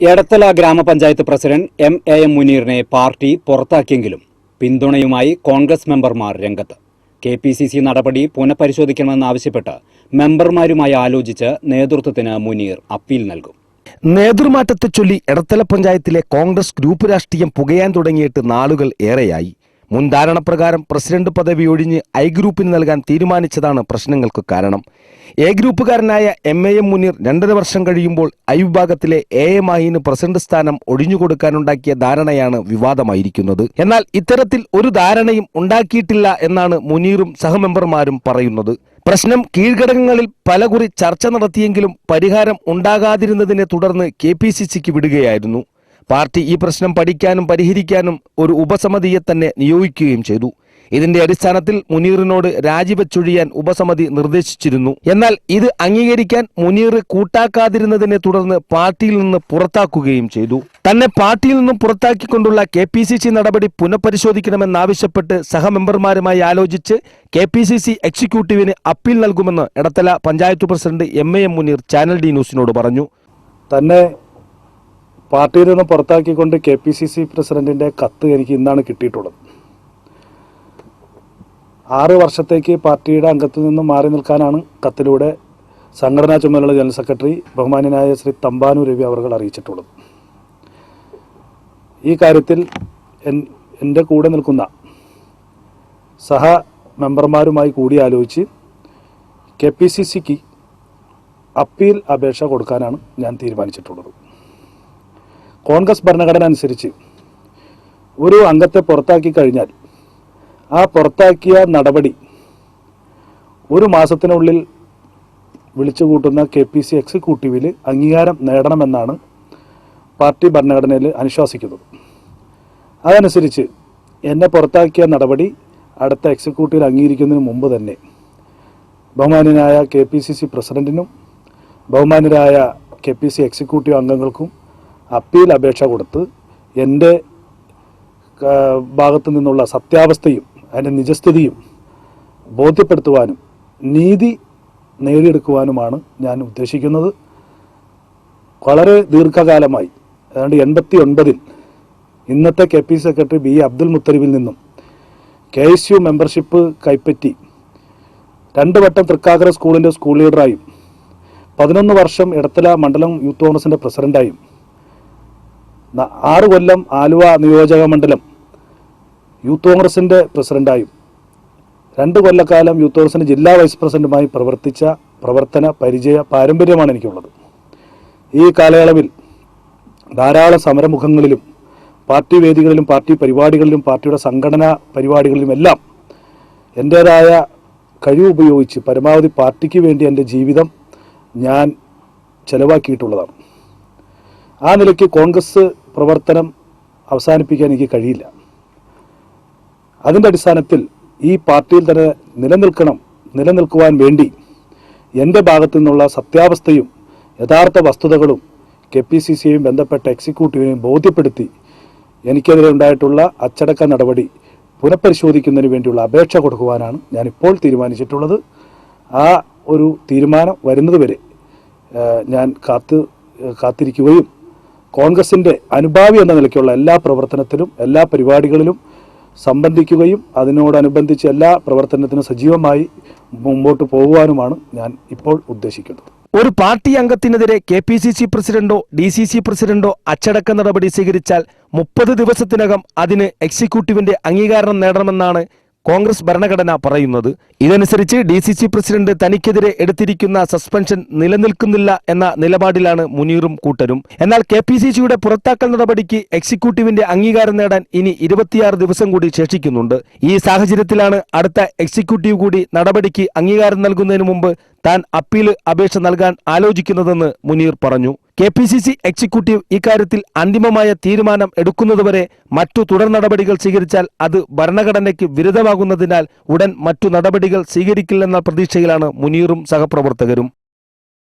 എടത്തല ഗ്രാമപഞ്ചായത്ത് president M A M മുനീറിനെ party പുറത്താക്കിയെങ്കിലും പിന്തുണയുമായി കോൺഗ്രസ് മെമ്പർമാർ രംഗത്ത്. കെ പി സി സി നടപടി പുനഃപരിശോധിക്കണമെന്നാവശ്യപ്പെട്ട് മെമ്പർമാരുമായി ആലോചിച്ച് നേതൃത്വത്തിന് മുനീർ അപ്പീൽ നൽകും. നേതൃമാറ്റത്തെ ചൊല്ലി എടത്തല പഞ്ചായത്തിലെ കോൺഗ്രസ് ഗ്രൂപ്പ് രാഷ്ട്രീയം പുകയാൻ തുടങ്ങിയിട്ട് നാളുകൾ ഏറെയായി. മുൻ ധാരണപ്രകാരം പ്രസിഡന്റ് പദവി ഒഴിഞ്ഞ് ഐ ഗ്രൂപ്പിന് നൽകാൻ തീരുമാനിച്ചതാണ് പ്രശ്നങ്ങൾക്ക് കാരണം. എ ഗ്രൂപ്പുകാരനായ എം എ എം മുനീർ രണ്ടര വർഷം കഴിയുമ്പോൾ ഐ വിഭാഗത്തിലെ എ എ മാഹിന് പ്രസിഡന്റ് സ്ഥാനം ഒഴിഞ്ഞുകൊടുക്കാനുണ്ടാക്കിയ ധാരണയാണ് വിവാദമായിരിക്കുന്നത്. എന്നാൽ ഇത്തരത്തിൽ ഒരു ധാരണയും ഉണ്ടാക്കിയിട്ടില്ല എന്നാണ് മുനീറും സഹമെമ്പർമാരും പറയുന്നത്. പ്രശ്നം കീഴ്ഘടകങ്ങളിൽ പലകുറി ചർച്ച നടത്തിയെങ്കിലും പരിഹാരം ഉണ്ടാകാതിരുന്നതിനെ തുടർന്ന് കെ വിടുകയായിരുന്നു. പാർട്ടി ഈ പ്രശ്നം പഠിക്കാനും പരിഹരിക്കാനും ഒരു ഉപസമിതിയെ തന്നെ നിയോഗിക്കുകയും ചെയ്തു. ഇതിന്റെ അടിസ്ഥാനത്തിൽ മുനീറിനോട് രാജിവെച്ചൊഴിയാൻ ഉപസമിതി നിർദ്ദേശിച്ചിരുന്നു. എന്നാൽ ഇത് അംഗീകരിക്കാൻ മുനീർ കൂട്ടാക്കാതിരുന്നതിനെ തുടർന്ന് പാർട്ടിയിൽ നിന്ന് പുറത്താക്കുകയും ചെയ്തു. തന്നെ പാർട്ടിയിൽ നിന്നും പുറത്താക്കിക്കൊണ്ടുള്ള കെ പി സി സി നടപടി പുനഃപരിശോധിക്കണമെന്നാവശ്യപ്പെട്ട് സഹമെമ്പർമാരുമായി ആലോചിച്ച് കെ പി സി സി എക്സിക്യൂട്ടീവിന് അപ്പീൽ നൽകുമെന്ന് Edathala panchayat president M A M Muneer channel D ന്യൂസിനോട് പറഞ്ഞു. തന്നെ പാർട്ടിയിൽ നിന്ന് പുറത്താക്കിക്കൊണ്ട് കെ പി സി സി പ്രസിഡന്റിന്റെ കത്ത് എനിക്ക് ഇന്നാണ് കിട്ടിയിട്ടുള്ളത്. ആറ് വർഷത്തേക്ക് പാർട്ടിയുടെ അംഗത്തിൽ നിന്ന് മാറി നിൽക്കാനാണ് കത്തിലൂടെ സംഘടനാ ചുമതലയുള്ള ജനറൽ സെക്രട്ടറി ബഹുമാന്യനായ ശ്രീ തമ്പാനു രവി അവർ അറിയിച്ചിട്ടുള്ളത്. ഈ കാര്യത്തിൽ എന്റെ കൂടെ നിൽക്കുന്ന സഹ മെമ്പർമാരുമായി കൂടിയാലോചിച്ച് കെ പി സി സിക്ക് അപ്പീൽ അപേക്ഷ കൊടുക്കാനാണ് ഞാൻ തീരുമാനിച്ചിട്ടുള്ളത്. കോൺഗ്രസ് ഭരണഘടന അനുസരിച്ച് ഒരു അംഗത്തെ പുറത്താക്കി കഴിഞ്ഞാൽ ആ പുറത്താക്കിയ നടപടി ഒരു മാസത്തിനുള്ളിൽ വിളിച്ചു കൂട്ടുന്ന കെ പി സി എക്സിക്യൂട്ടീവിൽ അംഗീകാരം നേടണമെന്നാണ് പാർട്ടി ഭരണഘടനയിൽ അനുശാസിക്കുന്നത്. അതനുസരിച്ച് എന്നെ പുറത്താക്കിയ നടപടി അടുത്ത എക്സിക്യൂട്ടീവിൽ അംഗീകരിക്കുന്നതിന് മുമ്പ് തന്നെ ബഹുമാന്യനായ കെ പി സി സി പ്രസിഡന്റിനും ബഹുമാന്യരായ കെ പി സി എക്സിക്യൂട്ടീവ് അംഗങ്ങൾക്കും അപ്പീൽ അപേക്ഷ കൊടുത്ത് എന്റെ ഭാഗത്തു നിന്നുള്ള സത്യാവസ്ഥയും അതിന്റെ നിജസ്ഥിതിയും ബോധ്യപ്പെടുത്തുവാനും നീതി നേടിയെടുക്കുവാനുമാണ് ഞാൻ ഉദ്ദേശിക്കുന്നത്. വളരെ ദീർഘകാലമായി ഏതാണ്ട് എൺപത്തി ഒൻപതിൽ ഇന്നത്തെ K P secretary B Abdul മുത്തലിബിൽ നിന്നും കെ എസ് യു മെമ്പർഷിപ്പ് കൈപ്പറ്റി രണ്ട് വട്ടം തൃക്കാക്കര സ്കൂളിന്റെ സ്കൂൾ ലീഡറായും പതിനൊന്ന് വർഷം ഇടത്തല മണ്ഡലം യൂത്ത് കോൺഗ്രസിന്റെ പ്രസിഡന്റായും ന- ആറ് കൊല്ലം ആലുവ നിയോജക മണ്ഡലം യൂത്ത് കോൺഗ്രസിന്റെ പ്രസിഡന്റായും രണ്ട് കൊല്ലക്കാലം യൂത്ത് കോൺഗ്രസിന്റെ ജില്ലാ വൈസ് പ്രസിഡന്റുമായി പ്രവർത്തിച്ച പ്രവർത്തന പരിചയ പാരമ്പര്യമാണ് എനിക്കുള്ളത്. ഈ കാലയളവിൽ ധാരാളം സമരമുഖങ്ങളിലും പാർട്ടി വേദികളിലും പാർട്ടി പരിപാടികളിലും പാർട്ടിയുടെ സംഘടനാ പരിപാടികളിലും എല്ലാം എന്റേതായ കഴിവ് ഉപയോഗിച്ച് പരമാവധി പാർട്ടിക്ക് വേണ്ടി എന്റെ ജീവിതം ഞാൻ ചെലവാക്കിയിട്ടുള്ളതാണ്. ആ നിലയ്ക്ക് കോൺഗ്രസ് പ്രവർത്തനം അവസാനിപ്പിക്കാൻ എനിക്ക് കഴിയില്ല. അതിന്റെ അടിസ്ഥാനത്തിൽ ഈ പാർട്ടിയിൽ തന്നെ നിലനിൽക്കണം നിലനിൽക്കുവാൻ വേണ്ടി എന്റെ ഭാഗത്തു നിന്നുള്ള സത്യാവസ്ഥയും യഥാർത്ഥ വസ്തുതകളും കെ പി സി സിയെയും ബന്ധപ്പെട്ട എക്സിക്യൂട്ടീവിനെയും ബോധ്യപ്പെടുത്തി എനിക്കെതിരെ ഉണ്ടായിട്ടുള്ള അച്ചടക്ക നടപടി പുനഃപരിശോധിക്കുന്നതിന് വേണ്ടിയുള്ള അപേക്ഷ കൊടുക്കുവാനാണ് ഞാനിപ്പോൾ തീരുമാനിച്ചിട്ടുള്ളത്. ആ ഒരു തീരുമാനം വരുന്നതുവരെ ഞാൻ കാത്ത് കാത്തിരിക്കുകയും കോൺഗ്രസിന്റെ അനുഭാവി എന്ന നിലയ്ക്കുള്ള എല്ലാ പ്രവർത്തനത്തിലും എല്ലാ പരിപാടികളിലും സംബന്ധിക്കുകയും അതിനോടനുബന്ധിച്ച് എല്ലാ പ്രവർത്തനത്തിനും സജീവമായി മുമ്പോട്ട് പോകുവാനുമാണ് ഞാൻ ഇപ്പോൾ ഉദ്ദേശിക്കുന്നത്. ഒരു പാർട്ടി അംഗത്തിനെതിരെ കെ പി സി സി പ്രസിഡന്റോ ഡി സി സി പ്രസിഡന്റോ അച്ചടക്ക നടപടി സ്വീകരിച്ചാൽ മുപ്പത് ദിവസത്തിനകം അതിന് എക്സിക്യൂട്ടീവിന്റെ അംഗീകാരം നേടണമെന്നാണ് കോൺഗ്രസ് ഭരണഘടന പറയുന്നത് ഇതനുസരിച്ച് ഡി സി സി പ്രസിഡന്റ് തനിക്കെതിരെ എടുത്തിരിക്കുന്ന സസ്പെൻഷൻ നിലനിൽക്കുന്നില്ല എന്ന നിലപാടിലാണ് മുനീറും കൂട്ടരും. എന്നാൽ കെ പി സി സിയുടെ പുറത്താക്കൽ നടപടിക്ക് എക്സിക്യൂട്ടീവിന്റെ അംഗീകാരം നേടാൻ ഇനി ഇരുപത്തിയാറ് ദിവസം കൂടി ശേഷിക്കുന്നുണ്ട്. ഈ സാഹചര്യത്തിലാണ് അടുത്ത എക്സിക്യൂട്ടീവ് കൂടി നടപടിക്ക് അംഗീകാരം നൽകുന്നതിന് മുമ്പ് താൻ അപ്പീൽ അപേക്ഷ നൽകാൻ ആലോചിക്കുന്നതെന്ന് മുനീർ പറഞ്ഞു. K P C C executive ഇക്കാര്യത്തിൽ അന്തിമമായ തീരുമാനം എടുക്കുന്നതുവരെ മറ്റു തുടർ നടപടികൾ സ്വീകരിച്ചാൽ അത് ഭരണഘടനയ്ക്ക് വിരുദ്ധമാകുന്നതിനാൽ ഉടൻ മറ്റു നടപടികൾ സ്വീകരിക്കില്ലെന്ന പ്രതീക്ഷയിലാണ് മുനീറും സഹപ്രവർത്തകരും.